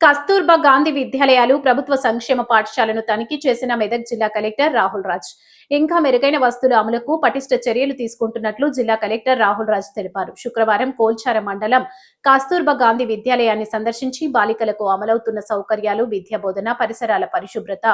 కస్తూర్బా గాంధీ విద్యాలయాలు ప్రభుత్వ సంక్షేమ పాఠశాలను తనిఖీ చేసిన మెదక్ జిల్లా కలెక్టర్ రాహుల్ రాజ్. ఇంకా మెరుగైన వస్తువుల అమలుకు పటిష్ట చర్యలు తీసుకుంటున్నట్లు జిల్లా కలెక్టర్ రాహుల్ రాజ్ తెలిపారు. శుక్రవారం కోల్చార మండలం కస్తూర్బా గాంధీ విద్యాలయాన్ని సందర్శించి బాలికలకు అమలవుతున్న సౌకర్యాలు విద్య బోధన పరిసరాల పరిశుభ్రత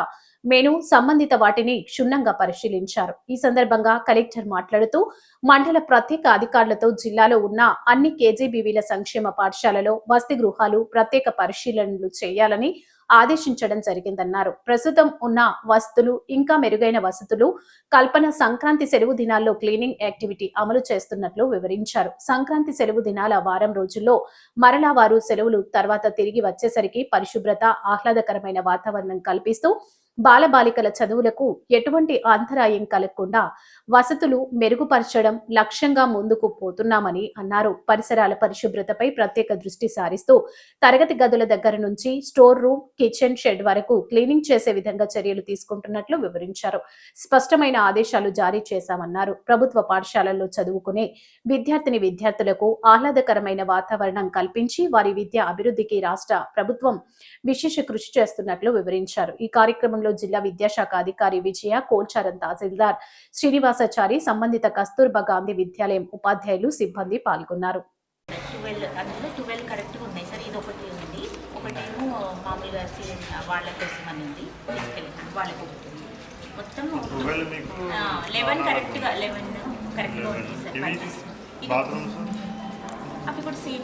మెను సంబంధిత వాటిని క్షుణ్ణంగా పరిశీలించారు. ఈ సందర్భంగా కలెక్టర్ మాట్లాడుతూ మండల ప్రత్యేక అధికారులతో జిల్లాలో ఉన్న అన్ని కేజీబీవీల సంక్షేమ పాఠశాలలో వసతి గృహాలు ప్రత్యేక పరిశీలన పరిశీలనలు చేయాలని ఆదేశించడం జరిగిందన్నారు. ప్రస్తుతం ఉన్న వసతులు ఇంకా మెరుగైన వసతులు కల్పన సంక్రాంతి సెలవు దినాల్లో క్లీనింగ్ యాక్టివిటీ అమలు చేస్తున్నట్లు వివరించారు. సంక్రాంతి సెలవు దినాల వారం రోజుల్లో మరలా వారు సెలవులు తర్వాత తిరిగి వచ్చేసరికి పరిశుభ్రత ఆహ్లాదకరమైన వాతావరణం కల్పిస్తూ బాలబాలికల చదువులకు ఎటువంటి అంతరాయం కలగకుండా వసతులు మెరుగుపరచడం లక్ష్యంగా ముందుకు పోతున్నామని అన్నారు. పరిసరాల పరిశుభ్రతపై ప్రత్యేక దృష్టి సారిస్తూ తరగతి గదుల దగ్గర నుంచి స్టోర్ రూమ్ కిచెన్ షెడ్ వరకు క్లీనింగ్ చేసే విధంగా చర్యలు తీసుకుంటున్నట్లు వివరించారు. స్పష్టమైన ఆదేశాలు జారీ చేశామన్నారు. ప్రభుత్వ పాఠశాలల్లో చదువుకునే విద్యార్థిని విద్యార్థులకు ఆహ్లాదకరమైన వాతావరణం కల్పించి వారి విద్య అభివృద్ధికి రాష్ట్ర ప్రభుత్వం విశేష కృషి చేస్తున్నట్లు వివరించారు. ఈ కార్యక్రమంలో జిల్లా విద్యాశాఖ అధికారి విజయ కోల్చారం తహసీల్దార్ శ్రీనివాసాచారి సంబంధిత కస్తూర్బా గాంధీ విద్యాలయం ఉపాధ్యాయులు సిబ్బంది పాల్గొన్నారు. ట్వెల్వ్ అందులో ట్వెల్వ్ కరెక్ట్గా ఉన్నాయి సార్. ఇది ఒకటి ఉంది. ఒకటేమో మామూలుగా సీఎం వాళ్ళ కోసం అని ఉంది. తీసుకెళ్ళి వాళ్ళకి ఒకటి ఉంది. మొత్తం ట్వెల్వ్ మీకు లెవెన్ కరెక్ట్గా లెవెన్ కరెక్ట్గా ఉంది సార్ ఇవి పనిచేస్తుంది. ఇది బాత్రూమ్స్ అవి కూడా సేమ్